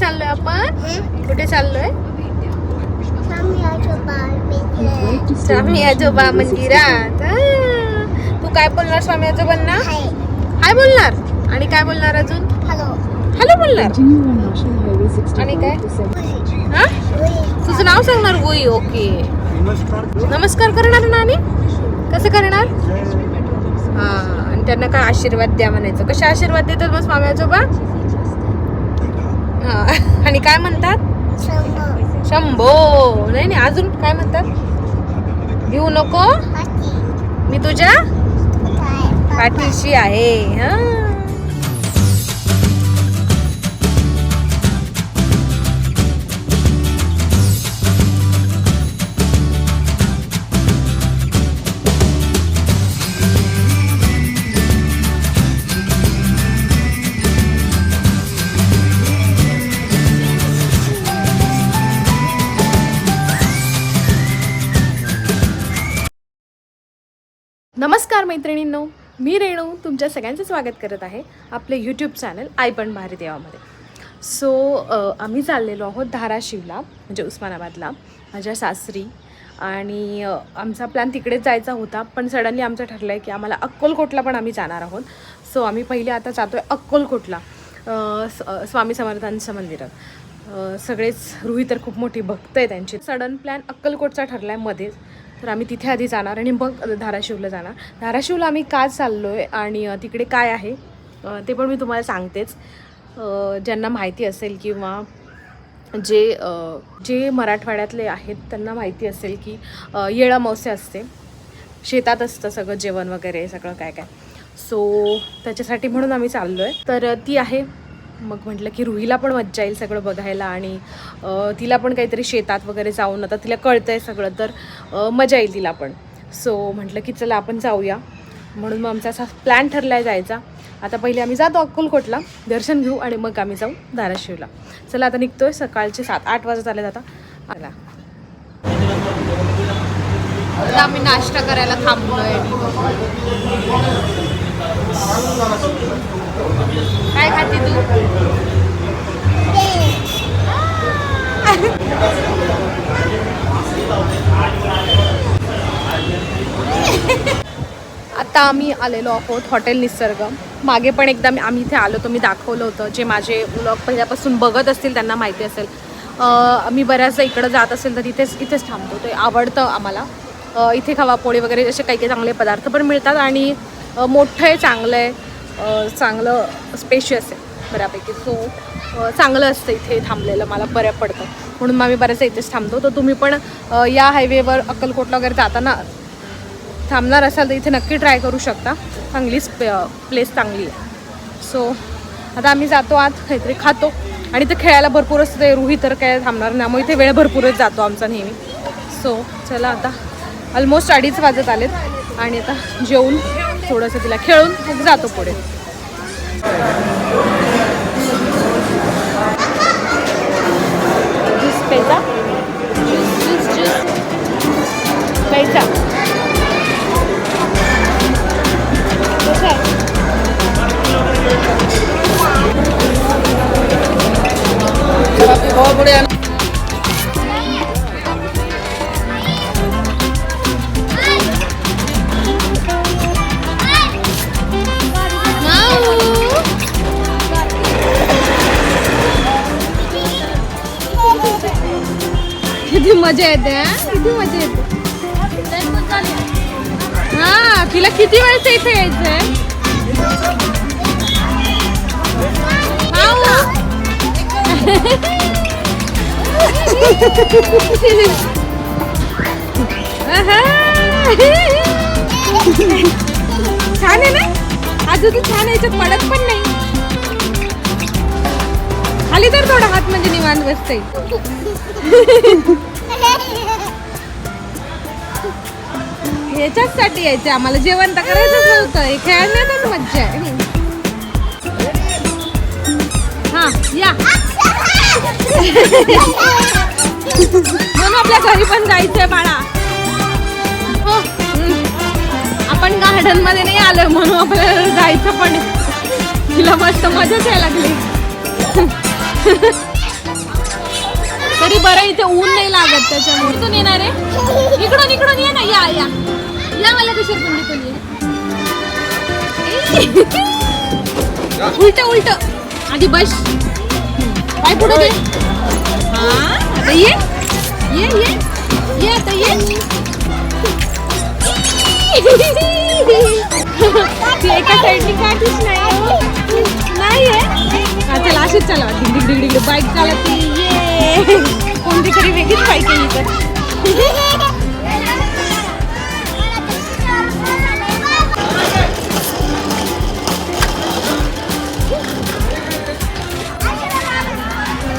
चाललोय आपण? कुठे चाललोय? स्वामी आजोबा मंदिरात तू काय बोलणार स्वामी आजोबांना हाय बोलणार. आणि काय बोलणार अजून? हॅलो बोलणार. आणि काय? हा? तुझं नाव सांगणार गोई ओके. नमस्कार करणार ना आणि कसं करणार? हा आणि त्यांना काय आशीर्वाद द्या म्हणायचं. कसे आशीर्वाद देतात मग स्वामी आजोबा हा. आणि काय म्हणतात? शंभो. नाही नाही अजून काय म्हणतात? घेऊ नको? मी तुझ्या? पाठीशी आहे. हा. मैत्रिणींनो मी रेणू तुमच्या सगळ्यांचं स्वागत करत आहे आपले यूट्यूब चॅनल आय पण भारी देवामध्ये सो आम्ही चाललेलो आहोत धाराशिवला म्हणजे उस्मानाबादला माझ्या सासरी. आणि आमचा प्लॅन तिकडेच जायचा होता पण सडनली आमचं ठरलं आहे की आम्हाला अक्कलकोटला पण आम्ही जाणार आहोत. सो आम्ही पहिले आता जातो आहे अक्कलकोटला स- स्वामी समर्थांचं मंदिरात. सगळेच रुही तर खूप मोठी भक्त आहे त्यांची. सडन प्लॅन अक्कलकोटचा ठरला आहे मध्येच. तर आम्ही तिथे आधी जाणार आणि मग धाराशिवला जाणार. धाराशिवला आम्ही का चाललो आहे आणि तिकडे काय आहे ते पण मी तुम्हाला सांगतेच. ज्यांना माहिती असेल किंवा जे जे मराठवाड्यातले आहेत त्यांना माहिती असेल की येळा येळ असते. शेतात असतं सगळं जेवण वगैरे सगळं काय काय. सो त्याच्यासाठी म्हणून आम्ही चाललो आहे तर ती आहे मग म्हटलं की रुहीला पण मज्जा येईल सगळं बघायला आणि तिला पण काहीतरी शेतात वगैरे जाऊन आता तिला कळतं आहे सगळं तर मजा येईल तिला पण. सो म्हटलं की चला आपण जाऊया. म्हणून मग आमचा असा प्लॅन ठरला आहे जायचा. आता पहिले आम्ही जातो अक्कलकोटला दर्शन घेऊ आणि मग आम्ही जाऊ धाराशिवला. चला आता निघतोय सकाळचे सात आठ वाजत आले आता. आला आता आम्ही नाश्ता करायला थांबलोय. काय तू? आता आम्ही आलेलो आहोत हॉटेल निसर्ग. मागे पण एकदा आम्ही इथे आलो तो मी दाखवलं होतं जे माझे ब्लॉग पहिल्यापासून बघत असतील त्यांना माहिती असेल. मी बऱ्याचदा इकडं जात असेल तर तिथेच इथेच थांबतो. ते आवडतं आम्हाला. इथे खवापोळी वगैरे असे काही काही चांगले पदार्थ पण मिळतात आणि मोठं आहे चांगलं आहे. चांगलं स्पेशियस आहे. बऱ्यापैकी सो चांगलं असतं इथे थांबलेलं मला बऱ्या पडतं. म्हणून मग आम्ही बऱ्याचदा इथेच थांबतो. तर तुम्ही पण या हायवेवर अक्कलकोटला वगैरे जाताना थांबणार असाल तर इथे नक्की ट्राय करू शकता. चांगलीच प्लेस चांगली आहे. सो आता आम्ही जातो आत काहीतरी खातो. आणि ते खेळायला भरपूर असतं ते रुही तर काय थांबणार नाही. मग इथे वेळ भरपूरच जातो आमचा नेहमी. सो चला आता ऑलमोस्ट अडीच वाजत आलेत. आणि आता जेवून थोडंसं तिला खेळून जातो पुढे. Beyza. Cüz किती मजा येते किती मजा येते. हा तिला किती वेळेस इथे यायचंय? छान आहे ना? अजून तू छान याच्यात पडत पण नाही. खाली तर थोडा हात म्हणजे निवांत बसते ह्याच्याचसाठी यायचे आम्हाला. जेवण तर करायचंच नव्हतं. हे खेळण्यातच मज्जा आहे. हा या. म्हणून आपल्या घरी पण जायचंय बाळा. हो. आपण गार्डनमध्ये नाही आलोय म्हणून आपल्याला जायचं पण तिला मस्त मजाच यायला लागली. तरी बरं इथे ऊन नाही लागत त्याच्यामुळे. कुठून येणार आहे. इकडून इकडून ये ना. या या. या मला किशोरकुंडीतून ये. उलट उलट. आधी बस. काय पुढे दे. हा ये. ये ये. ये आता ये. एका साईडनी काठीच नाही. नाही आहे. चला अशीच चला. डिग डिग डिग डिग बाईक चालत ये. कोणती तरी वेगळीच बाईक आहे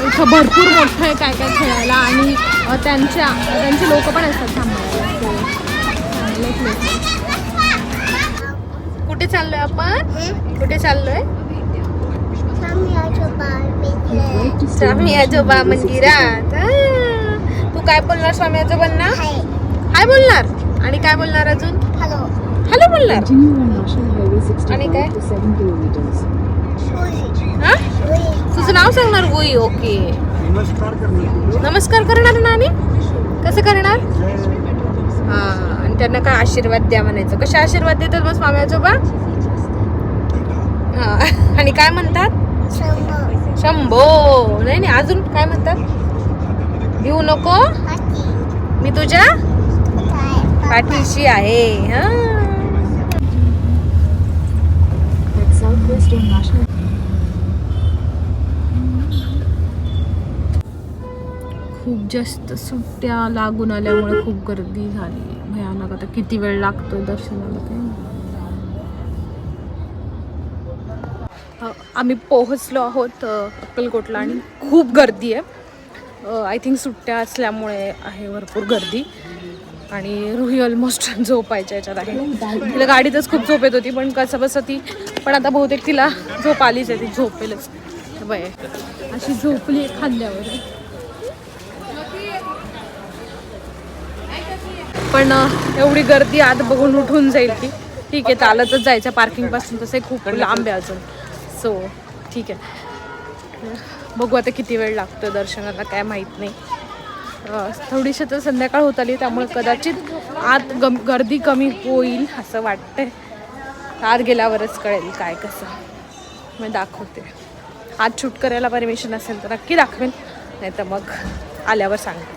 इथं भरपूर मोठं आहे काय काय खेळायला आणि त्यांच्या त्यांचे लोक पण असतात थांबायला आहे. कुठे चाललोय आपण? कुठे चाललोय? स्वामी आजोबा मंदिरात. तू काय बोलणार स्वामी आजोबांना? काय बोलणार. आणि काय बोलणार अजून? हॅलो. बोलणार. National Highway आणि 65 काय? to 7 kilometers. हा? तुझं नाव सांगणार वही ओके. नमस्कार करणार ना आणि कसं करणार? हा आणि त्यांना काय आशीर्वाद द्या म्हणायचं. कसे आशीर्वाद देतात मग स्वामी आजोबा? हा. आणि काय म्हणतात? शंभो. नाही नाही अजून काय म्हणतात? घेऊ नको? मी तुझ्या पाठीशी आहे. हा. खूप जास्त सुट्ट्या लागून आल्यामुळे खूप गर्दी झाली. भयानक आता किती वेळ लागतो दर्शनाला काय आम्ही पोहोचलो आहोत अक्कलकोटला आणि खूप गर्दी आहे. आय थिंक सुट्ट्या असल्यामुळे आहे भरपूर गर्दी. आणि रुही ऑलमोस्ट झोपायच्या याच्यात आहे. तिला गाडीतच खूप झोप येत होती पण कसं बसं ती पण आता बहुतेक तिला झोप आलीच आहे ती झोपेलच. बाय अशी झोपली खांद्यावर. पण एवढी गर्दी आत बघून उठून जाईल ती. ठीक आहे चालतच जायचं. पार्किंगपासून तसे खूप लांब आहे अजून. सो ठीक आहे. बघू आता किती वेळ लागतो दर्शनाला काय माहीत नाही. थोडीशी तर संध्याकाळ होत आली त्यामुळे कदाचित आत गम गर्दी कमी होईल असं वाटतंय. आत गेल्यावरच कळेल काय कसं. मी दाखवते. आत शूट करायला परमिशन असेल तर नक्की दाखवेल नाही तर मग आल्यावर सांगते.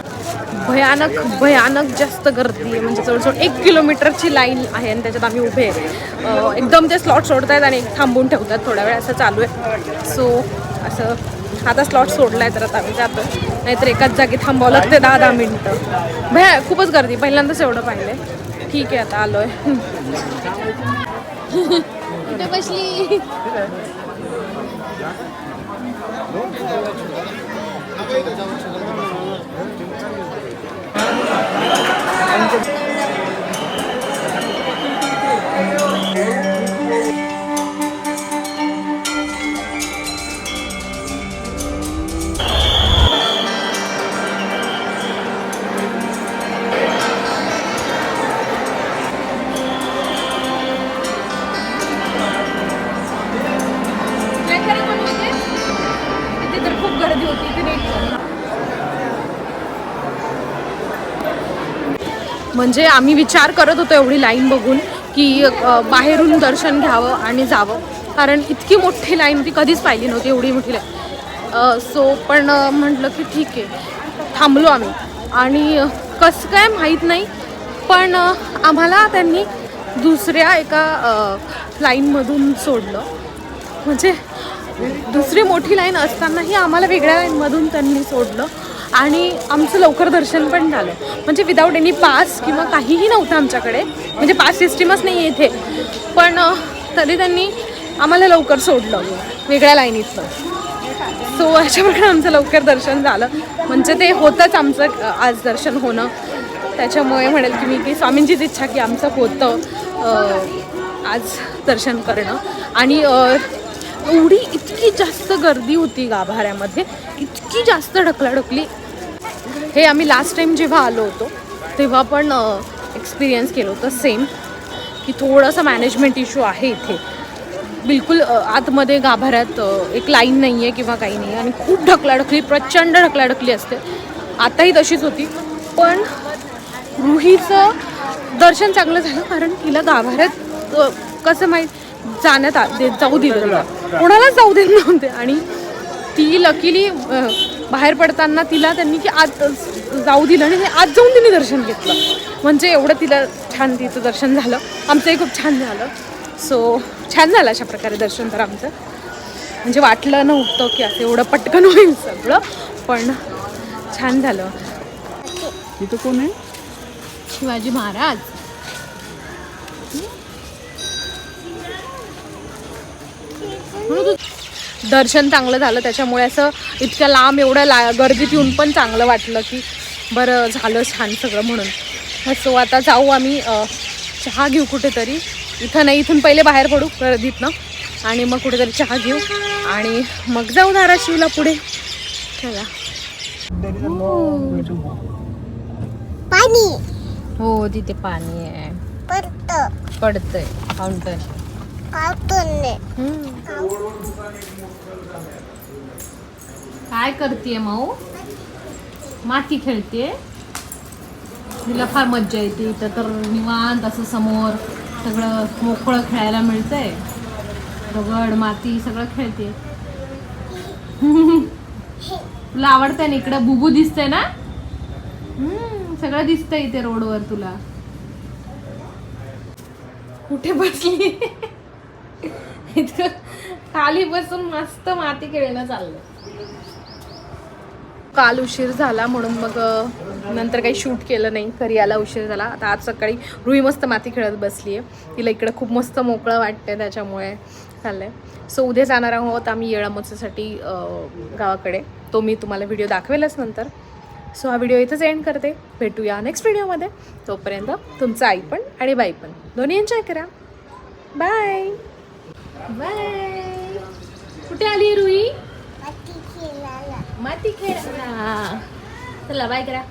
भयानक भयानक जास्त गर्दी आहे. म्हणजे जवळजवळ एक किलोमीटरची लाईन आहे आणि त्याच्यात आम्ही उभे आहे. एकदम ते स्लॉट सोडतायत आणि थांबून ठेवतात. थोड्या वेळ असं चालू आहे. सो असं आता स्लॉट सोडला आहे तर आता आम्ही जातो. नाहीतर एकाच जागी थांबावं लागते दहा दहा मिनटं. भया खूपच गर्दी. पहिल्यांदाच एवढं पाहिलं ठीक आहे आता आलोय. कुठे बसली. तिथे म्हणजे आम्ही विचार करत होतो एवढी लाईन बघून की बाहेरून दर्शन घ्यावं आणि जावं. कारण इतकी मोठी लाईन ती कधीच पाहिली नव्हती एवढी मोठी लाईन. सो पण म्हटलं की ठीक आहे. थांबलो आम्ही. आणि कसं काय माहीत नाही पण आम्हाला त्यांनी दुसऱ्या एका लाईनमधून सोडलं. म्हणजे दुसरी मोठी लाईन असतानाही आम्हाला वेगळ्या लाईनमधून त्यांनी सोडलं. आणि आमचं लवकर दर्शन पण झालं. म्हणजे विदाऊट एनी पास किंवा काहीही नव्हतं आमच्याकडे. म्हणजे पास सिस्टीमच नाही आहे इथे. पण तरी त्यांनी आम्हाला लवकर सोडलं. वेगळ्या लाईनीतलं सो अशा प्रकारे आमचं लवकर दर्शन झालं. म्हणजे ते होतंच आमचं आज दर्शन होणं. त्याच्यामुळे म्हणेल की मी की स्वामींचीच इच्छा की आमचं होतं आज दर्शन करणं. आणि एवढी इतकी जास्त गर्दी होती गाभाऱ्यामध्ये. इतकी जास्त ढकलाढकली. हे आम्ही लास्ट टाईम जेव्हा आलो होतो तेव्हा पण एक्सपिरियन्स केलं होतं सेम की थोडंसं मॅनेजमेंट इश्यू आहे इथे. बिलकुल आतमध्ये गाभाऱ्यात एक लाईन नाही आहे किंवा काही नाही आहे आणि खूप ढकलाढकली प्रचंड ढकलाढकली असते. आताही तशीच होती पण रुहीचं दर्शन चांगलं झालं कारण तिला गाभाऱ्यात कसं माहीत जाण्यात आ दे जाऊ दिलं कोणालाच जाऊ देत नव्हते आणि ती लकीली बाहेर पडताना तिला त्यांनी की आत जाऊ दिलं आणि आत जाऊन तिने दर्शन घेतलं. म्हणजे एवढं तिला छान तिचं दर्शन झालं. आमचंही खूप छान झालं. सो छान झालं अशा प्रकारे दर्शन तर आमचं. म्हणजे वाटलं नव्हतं की असं एवढं पटकन होईल सगळं पण छान झालं. तिथं कोण आहे? शिवाजी महाराज. दर्शन चांगलं झालं. त्याच्यामुळे असं इतक्या लांब एवढ्या ला गर्दीत येऊन पण चांगलं वाटलं की बरं झालं छान सगळं म्हणून. सो आता जाऊ आम्ही चहा घेऊ कुठेतरी. इथं नाही इथून पहिले बाहेर पडू गर्दीतनं. आणि मग कुठेतरी चहा घेऊ. आणि मग जाऊ धाराशिवला पुढे. चला. पाणी. हो तिथे पाणी आहे. पडत. पडतंय. फाउंटन कावतोने काय करते माऊ? माती खेळते तिला फार मज्जा येते. इथं तर निवांत असं समोर सगळं मोकळं खेळायला मिळतंय. दगड माती सगळं खेळते तुला आवडतंय ना इकडं? बुबू दिसतंय ना? हम्म, सगळं दिसतंय इथे रोडवर तुला. कुठे बसली? इतकं खाली बसून मस्त माती खेळणं चाललंय. काल उशीर झाला म्हणून मग नंतर काही शूट केलं नाही घरी यायला उशीर झाला. आता आज सकाळी रुई मस्त माती खेळत बसली आहे तिला इकडं खूप मस्त मोकळं वाटतंय त्याच्यामुळे चाललंय. सो उद्या जाणार आहोत आम्ही येळामोचीसाठी गावाकडे. तो मी तुम्हाला व्हिडिओ दाखवेलच नंतर. सो हा व्हिडिओ इथंच एंड करते. भेटूया नेक्स्ट व्हिडिओमध्ये तोपर्यंत तुमचं आई पण आणि बाई पण. दोन्ही एन्जॉय करा. बाय बाय कुठे आली रुई? माती खेळायला. चला बाय करा.